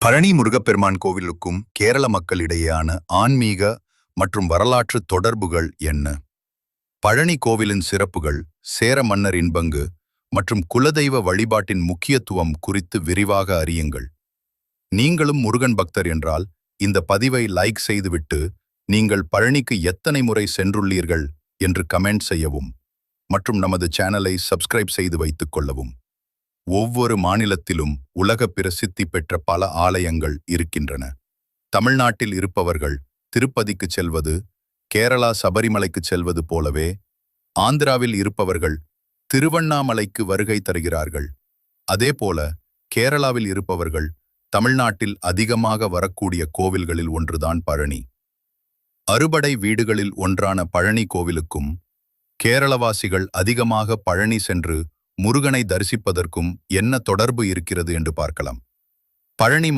பழனி முருகப்பெருமான் கோவிலுக்கும் கேரள மக்களிடையேயான ஆன்மீக மற்றும் வரலாற்று தொடர்புகள் என்ன? பழனி கோவிலின் சிறப்புகள் சேர மன்னரின் பங்கு மற்றும் குலதெய்வ வழிபாட்டின் முக்கியத்துவம் குறித்து விரிவாக அறியுங்கள். நீங்களும் முருகன் பக்தர் என்றால் இந்த பதிவை லைக் செய்துவிட்டு நீங்கள் பழனிக்கு எத்தனை முறை சென்றுள்ளீர்கள் என்று கமெண்ட் செய்யவும் மற்றும் நமது சேனலை சப்ஸ்கிரைப் செய்து வைத்துக் கொள்ளவும். ஒவ்வொரு மாநிலத்திலும் உலக பிரசித்தி பெற்ற பல ஆலயங்கள் இருக்கின்றன. தமிழ்நாட்டில் இருப்பவர்கள் திருப்பதிக்கு செல்வது கேரளா சபரிமலைக்கு செல்வது போலவே ஆந்திராவில் இருப்பவர்கள் திருவண்ணாமலைக்கு வருகை தருகிறார்கள். அதேபோல கேரளாவில் இருப்பவர்கள் தமிழ்நாட்டில் அதிகமாக வரக்கூடிய கோவில்களில் ஒன்றுதான் பழனி. அறுபடை வீடுகளில் ஒன்றான பழனி கோவிலுக்கும் கேரளவாசிகள் அதிகமாக பழனி சென்று முருகனை தரிசிப்பதற்கும் என்ன தொடர்பு இருக்கிறது என்று பார்க்கலாம். பழனி